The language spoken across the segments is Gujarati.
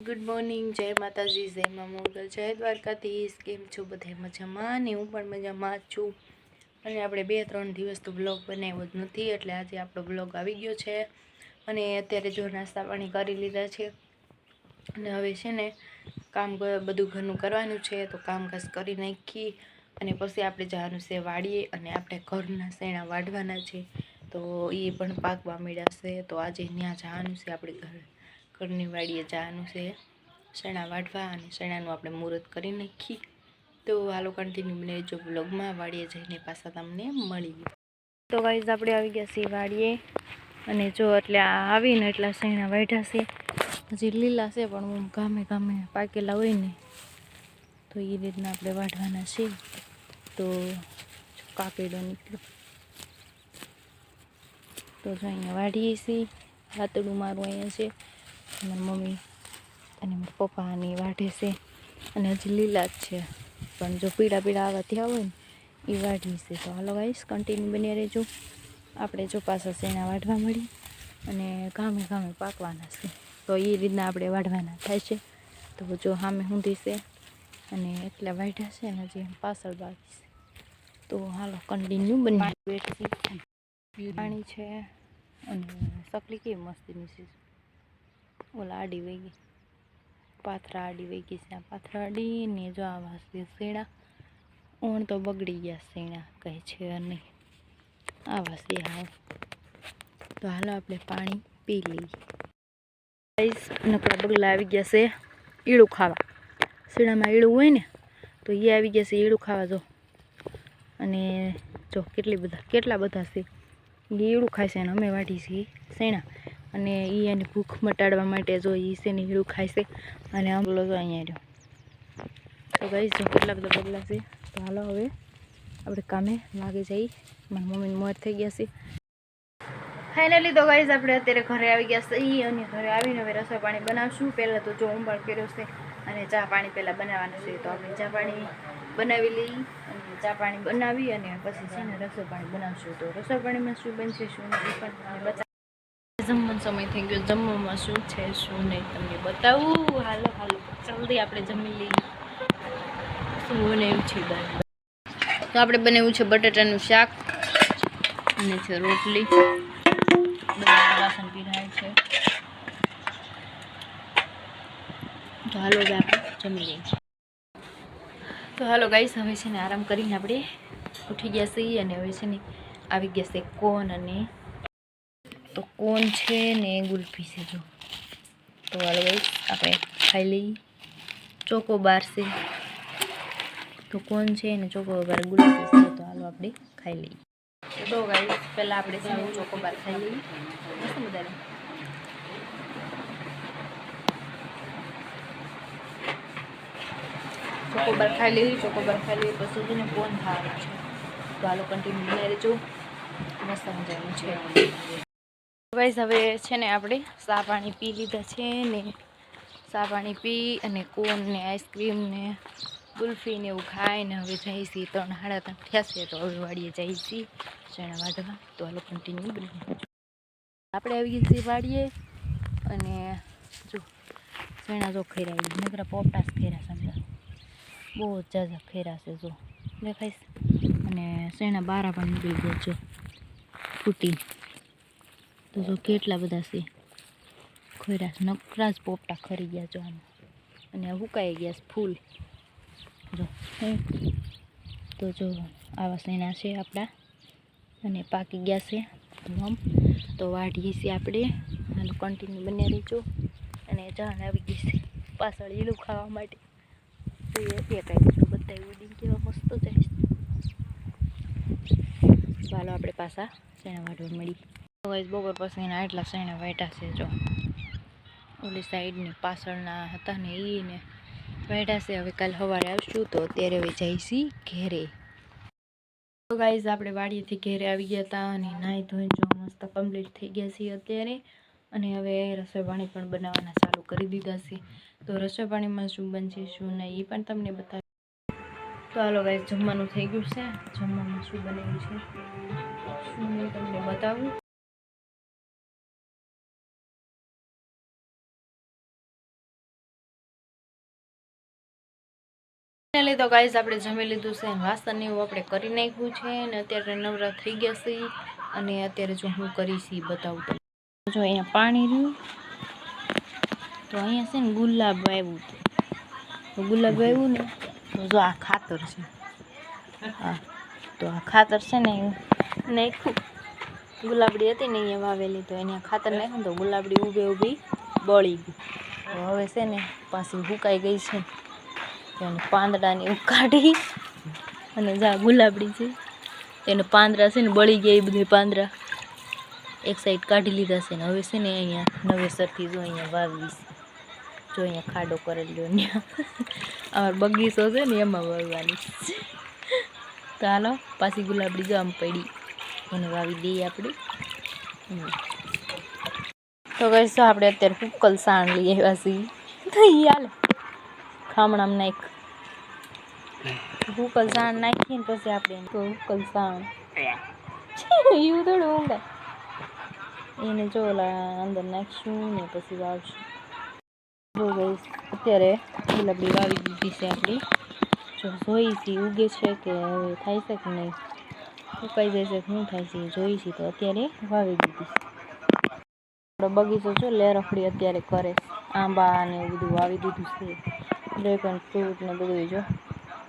ગુડ મોર્નિંગ જય માતાજી, જય મા મોગલ, જય દ્વારકાધીશ. કેમ છો બધા મજામાં? ને હું પણ મજામાં જ છું. અને આપણે બે ત્રણ દિવસ તો બ્લોગ બનાવ્યો જ નથી, એટલે આજે આપણો બ્લોગ આવી ગયો છે. અને અત્યારે જો નાસ્તા પાણી કરી લીધા છે. અને હવે છે ને કામ બધું ઘરનું કરવાનું છે, તો કામકાજ કરી નાખી. અને પછી આપણે જવાનું છે વાડીએ, અને આપણે ઘરના શેણા વાઢવાના છે. તો એ પણ પાકવા મળ્યા તો આજે ત્યાં જવાનું છે આપણે ઘર. ઘરની વાડીએ જવાનું છે. શેણા વાઢવા અને શેણાનું આપણે મુહૂર્ત કરી નાખી તો હાલો કન્ટિન્યુ બને જો બ્લોગમાં વાડીએ જઈને પાછા તમને મળી તો ગાઈઝ આપણે આવી ગયા છીએ વાડીએ. અને જો એટલે આવીને એટલા શેણા વાઢ્યા છે. હજી લીલા છે, પણ હું ગામે ગામે પાકેલા હોય ને, તો એ રીતના આપણે વાઢવાના છે તો કાકેડો નીકળ્યો. તો જો અહીંયા વાઢીએ છીએ. હાથડું મારું અહીંયા છે. મારી મમ્મી અને મારા પપ્પા અને વાઢે છે. અને હજી લીલા જ છે. પણ જો પીળા પીળા આવા થયા હોય ને એ વાઢી છે. તો હાલો ગાઈશ કન્ટિન્યુ બની રહેજો. આપણે જો પાછા એના વાઢવા મળી અને ગામે ગામે પાકવાના છે. તો એ રીતના આપણે વાઢવાના થાય છે. તો જો સામે ઊંધી છે અને એટલા વાઢ્યા છે ને હજી પાછળ બાકી છે. તો હાલો કન્ટિન્યુ બની પાણી છે અને સકલી કેવી મસ્તીની છે. ઓલા આડી વહી ગઈ. પાથરા આડી વહી ગઈ છે પાથરા આડી જો આવા છે શેણા ઊણ તો બગડી ગયા શેણા કહે છે નહીં. આવા છે હા તો હાલો આપણે પાણી પી લઈએ. નકરા બગલા આવી ગયા છે ઈળું ખાવા. શેણામાં ઈળું હોય ને, તો એ આવી ગયા છે ઈળું ખાવા, જો. અને જો કેટલી બધા, કેટલા બધા છે. ઈળું ખાય છે અને અમે વાઢી છીએ શેણા અને એ એની ભૂખ મટાડવા માટે જો એ છે ને હીરું ખાય અને આંબલો જો અહીંયા રહ્યો. તો ગઈ જો કેટલા બધા બદલાશે તો હાલો હવે આપણે કામે લાગી જઈ. મારી મમ્મીને મોત થઈ ગયા છે. ફાઇનલી તો ગાઈઝ આપણે અત્યારે ઘરે આવી ગયા છીએ અને ઘરે આવીને હવે રસોઈ પાણી બનાવશું. પહેલાં તો જો ઉંબાળ કર્યો છે અને ચા પાણી પહેલાં બનાવવાનું છે. તો આપણે ચા પાણી બનાવી લઈ અને ચા પાણી બનાવી અને પછી છે ને રસોઈ પાણી બનાવશું. તો રસોઈ પાણીમાં શું બનશે, શું નહીં પણ બતાવ જમવાનો સમય થઈ ગયો. જમવામાં શું છે, શું નહીં તમને બતાવું? હાલો હાલો. જલ્દી આપણે જમી લઈએ. શું એવું છે તો આપણે બનાવ્યું છે બટાટાનું શાક અને છે રોટલી. વાસણ પીરાય છે. તો હાલો આપણે જમી લઈએ. તો હાલો ગાઈસ, હવે છે ને આરામ કરીને આપણે ઉઠી ગયા છીએ અને હવે છે ને આવી ગયા છે કોન અને તો કોન છે ને ગુલ્ફી છે જો તો હાલો ભાઈ આપણે ખાઈ લઈએ ચોકો બાર છે તો કોન છે ને ચોકો બાર ગુલ્ફી છે તો હાલો આપણે ખાઈ લઈએ તો ગાઈ પહેલાં આપણે છે ચોકોબાર ચોકો બાર ખાઈ લઈએ મસ્ત મજાની ચોકોબાર ખાઈ લેવી ચોકોબાર ખાઈ લેવી પછી છે ને કોણ ખાવાનું છે તો હાલો કન્ટિન્યુ બનાવી રહેજો મસ્ત મજાનું છે વાઈઝ હવે છે ને આપણે સા પાણી પી લીધા છે ને સા પાણી પી અને કોન ને આઈસ્ક્રીમ ને ગુલ્ફી ને એવું ખાઈને હવે જઈ છીએ ત્રણ સાડા ત્રણ થયા તો હવે વાડીએ જઈ છીએ ચણા વાઢવા. તો હાલો કન્ટિન્યુ બની આપણે આવી ગઈ છીએ વાડીએ અને જો ચણા જો ખૈરા નકરા પોપટાસ ખેરા સમજા બહુ જાજા ખેરા છે જો. દેખાય અને શેણા બારા પણ નીકળી ગયા છે. ફૂટી. તો જો કેટલા બધા છે? ખોયરા નકરા જ પોપટા ખરી ગયા જો આમાં. અને હુકાઈ ગયા છે ફૂલ. જો તો જો આવા સેના છે આપણા અને પાકી ગયા છે. આમ તો વાઢીએ છીએ આપણે. હાલ કન્ટિન્યુ બન્યા રહીજો. અને જાણ આવી ગઈ છે પાછળ ઈલું ખાવા માટે. તો એ કાંઈ બધા ઉડી કેવા મસ્ત જાય ચાલો આપણે પાછા શેણા વાઢવા મળી. ગાઈસ બપોર પછીના એટલા શેણા વાટ્યા છે જો. ઓલી સાઈડની પાછળના હતા ને એ ને છે. હવે કાલ સવારે આવશું તો અત્યારે હવે જઈશી ઘેરે. તો ગાઈઝ આપણે વાડીએથી ઘેરે આવી ગયા હતા અને નાહી ધોઈ જો મસ્ત કમ્પ્લીટ થઈ ગયા છીએ અત્યારે. અને હવે રસોઈ પાણી પણ બનાવવાના ચાલુ કરી દીધા છે. તો રસોઈ પાણીમાં શું બનશે, શું નહીં એ પણ તમને બતાવી. તો હાલો ગાઈઝ જમવાનું થઈ ગયું છે. જમવાનું શું બનેલું છે, શું તમને બતાવું. ફાઇનલી તો ગાઈઝ આપણે જમી લીધું છે વાસણ એવું આપણે કરી નાખ્યું છે અને અત્યારે નવરા થઈ ગયા છે અને અત્યારે જો હું કરીશ એ બતાવું તો જો અહીંયા પાણી રહ્યું. તો અહીંયા છે ને ગુલાબ આવ્યું તો ગુલાબ આવ્યું ને તો જો આ ખાતર છે. હા, તો આ ખાતર છે ને નાખ્યું. ગુલાબડી હતી ને અહીંયા વાવેલી, તો એને ખાતર નાખ્યું તો ગુલાબડી ઊભી ઊભી બળી ગઈ. હવે છે ને પાછી હુકાઈ ગઈ છે. એને પાંદડાને એવું કાઢી અને જા ગુલાબડી છે. એને પાંદડા છે ને બળી ગયા એ બધા પાંદડા એક સાઈડ કાઢી લીધા છે ને હવે છે ને અહીંયા નવેસરથી જો અહીંયા વાવી છે જો અહીંયા ખાડો કરેલો અમારો બગીચો છે ને એમાં વાવવાની તો હાલો, પાછી ગુલાબડી જો આમ પડી. એને વાવી દઈએ આપણે. તો કહીશું આપણે અત્યારે કુકલ સાણ લઈ આવ્યા છીએ. તો હાલે. ખામણામાં નાખ. ભૂકલ સાણ નાખીને પછી આપણે તો ભૂકલ સાણ. એવું થોડું ઊંઘાય એને જો અંદર નાખીશું ને પછી વાવશું. જો ગઈ અત્યારે ગુલાબડી વાવી દીધી છે આપણી. જો જોઈ છે ઉગે છે કે હવે થાય છે કે નહીં? ઉકાઈ જાય છે કે શું થાય છે જોઈ છે તો અત્યારે વાવી દીધી છે. આપણો બગીચો જો લેરફડી અત્યારે કરે આંબા ને એવું બધું વાવી દીધું છે. ડ્રેગન ફ્રૂટ ને બધું જો.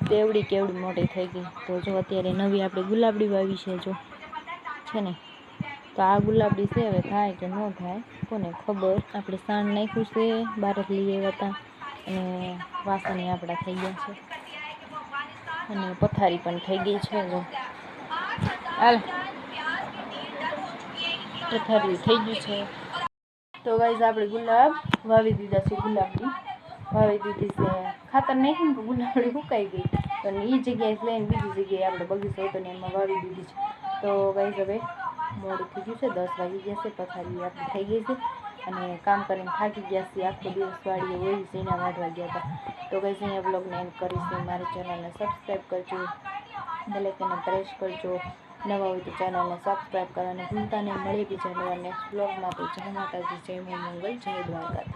કેવડી કેવડી મોટી થઈ ગઈ. તો જો અત્યારે નવી આપણે ગુલાબડી વાવી છે જો. છે ને? તો આ ગુલાબડી છે, હવે થાય કે ન થાય, કોને ખબર? આપણે સાણ નાખ્યું છે બહાર જ લઈ આવ્યા હતા. અને વાસણી આપણા થઈ ગયા છે. અને પથારી પણ થઈ ગઈ છે, જો. હાલ. પથારી થઈ ગયું છે. તો ગાઈઝ, આપણે ગુલાબ વાવી દીધા છે, ગુલાબની. વાવી દીધી છે. ખાતર નાખ્યું ને તો ગુલાબડી સુકાઈ ગઈ. તો એ જગ્યાએ લઈને બીજી જગ્યાએ આપણે બગીચો હતો ને એમાં વાવી દીધી છે. તો ગાઈઝ હવે મોડું થઈ ગયું છે, દસ વાગી ગયા છે, પથારી આપણે થઈ ગઈ છે અને કામ કરીને થાકી ગયા છે આખો દિવસ વાળીએ હોય ઝીણા વાઢવા ગયા હતા. તો ગાઈઝ અહીંયા બ્લોગને એન્ડ કરીશું મારી ચેનલને સબસ્ક્રાઈબ કરજો. બેલેકને પ્રેસ કરજો. નવા હોય તો ચેનલને સબસ્ક્રાઈબ કરવાને ભૂલતા નહીં. મળીએ બીજા નવા નેક્સ્ટ બ્લોગમાં તો જય માતાજી, જય મંગલ, જય દ્વારકા